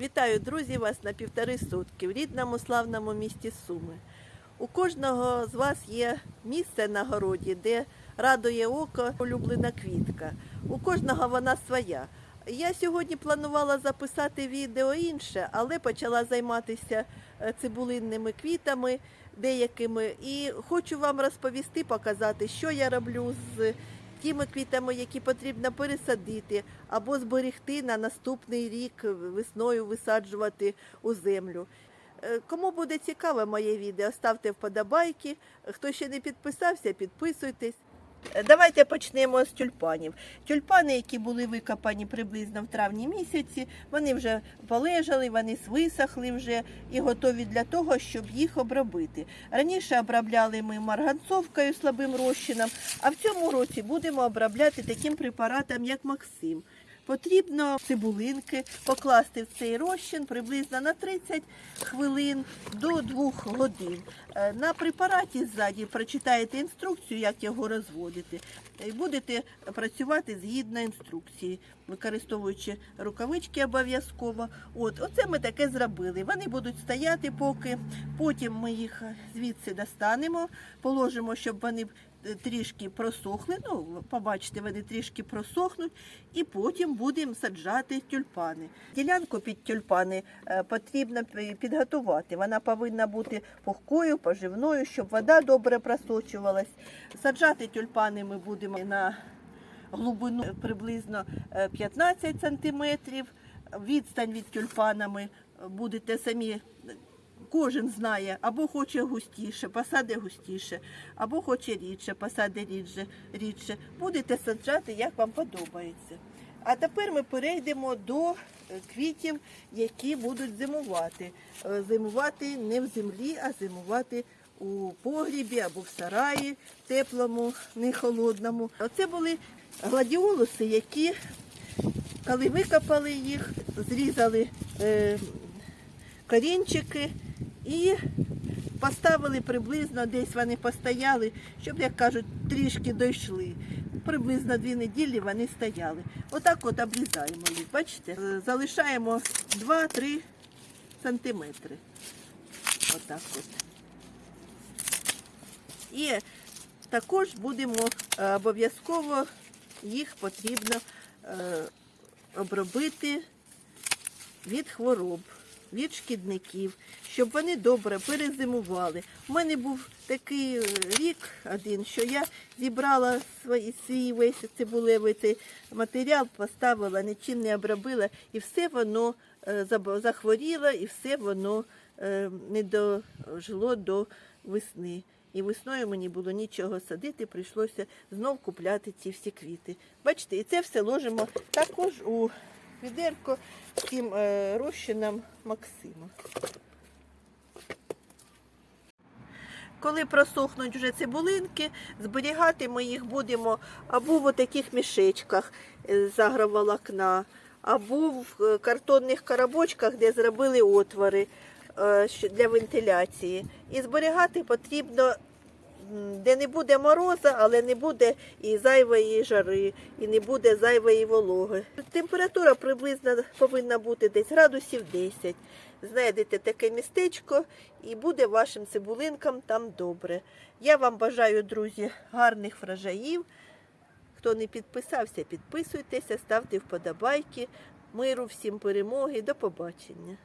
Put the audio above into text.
Вітаю, друзі, вас на півтори сутки в рідному славному місті Суми. У кожного з вас є місце на городі, де радує око улюблена квітка. У кожного вона своя. Я сьогодні планувала записати відео інше, але почала займатися е, цибулинними квітами деякими. І хочу вам розповісти, показати, що я роблю з тими квітами, які потрібно пересадити або зберегти на наступний рік весною висаджувати у землю. Е, Кому буде цікаве моє відео, ставте вподобайки. Хто ще не підписався, підписуйтесь. Давайте почнемо з тюльпанів. Тюльпани, які були викопані приблизно в травні місяці, вони вже полежали, вони висохли вже і готові для того, щоб їх обробити. Раніше обробляли ми марганцовкою слабим розчином, а в цьому році будемо обробляти таким препаратом, як Максим. Потрібно цибулинки покласти в цей розчин приблизно на 30 хвилин до 2 годин. Е, На препараті ззаді прочитаєте інструкцію, як його розводити. І будете працювати згідно інструкції, використовуючи рукавички обов'язково. От, оце ми таке зробили. Вони будуть стояти поки. Потім ми їх звідси достанемо, положимо, щоб вони е, трішки просохли. Ну, побачите, вони трішки просохнуть, і потім будемо саджати тюльпани. Ділянку під тюльпани е, потрібно підготувати. Вона повинна бути пухкою, поживною, щоб вода добре просочувалась. Саджати тюльпани ми будемо на глибину приблизно е, 15 сантиметрів. Відстань від тюльпанами будете самі. Кожен знає, або хоче густіше, посади густіше, або хоче рідше, посади рідше, рідше. Будете саджати, як вам подобається. А тепер ми перейдемо до е, квітів, які будуть зимувати. Е, Зимувати не в землі, а зимувати у погрібі або в сараї, теплому, не холодному. Оце були гладіолуси, які, коли викопали їх, зрізали е, корінчики і поставили приблизно, десь вони постояли, щоб, як кажуть, трішки дійшли. Приблизно дві неділі вони стояли. Отак от обрізаємо їх, бачите? Е, Залишаємо 2-3 сантиметри. Отак от. І також будемо е, обов'язково їх потрібно е, обробити від хвороб, від шкідників, щоб вони добре перезимували. У мене був такий е, рік один, що я зібрала свій, свій весь цибулевий цей матеріал, поставила, нічим не обробила, і все воно е, захворіло, і все воно е, не дожило до весни. І весною мені було нічого садити, прийшлося знов купляти ці всі квіти. Бачите, і це все ложимо також у відерко з цим е, розчином Максима. Коли просохнуть вже цибулинки, зберігати ми їх будемо або в таких мішечках е, з агроволокна, або в е, картонних коробочках, де зробили отвори для вентиляції. І зберігати потрібно, де не буде мороза, але не буде і зайвої жари, і не буде зайвої вологи. Температура приблизно повинна бути десь градусів 10. Знайдете таке містечко і буде вашим цибулинкам там добре. Я вам бажаю, друзі, гарних врожаїв. Хто не підписався, підписуйтеся, ставте вподобайки. Миру, всім перемоги. До побачення.